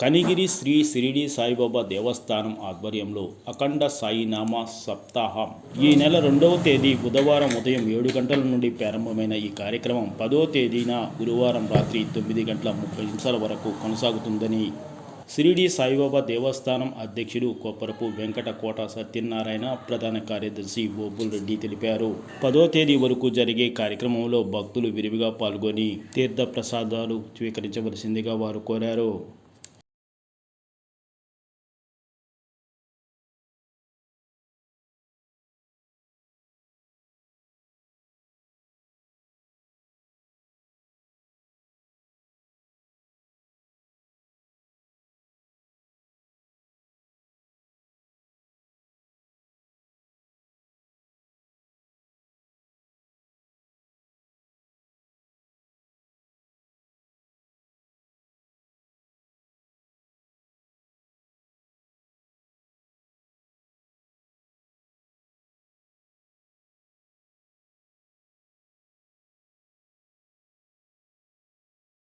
కనిగిరి శ్రీ సిరిడి సాయిబాబా దేవస్థానం ఆధ్వర్యంలో అఖండ సాయినామా సప్తాహం. ఈ నెల రెండవ తేదీ బుధవారం ఉదయం ఏడు గంటల నుండి ప్రారంభమైన ఈ కార్యక్రమం పదో తేదీన గురువారం రాత్రి తొమ్మిది గంటల ముప్పై నిమిషాల వరకు కొనసాగుతుందని షిరిడి సాయిబాబా దేవస్థానం అధ్యక్షుడు కొప్పరపు వెంకట కోట సత్యనారాయణ ప్రధాన కార్యదర్శి బోబుల్ రెడ్డి తెలిపారు. పదో తేదీ వరకు జరిగే కార్యక్రమంలో భక్తులు విరివిగా పాల్గొని తీర్థ ప్రసాదాలు స్వీకరించవలసిందిగా వారు కోరారు.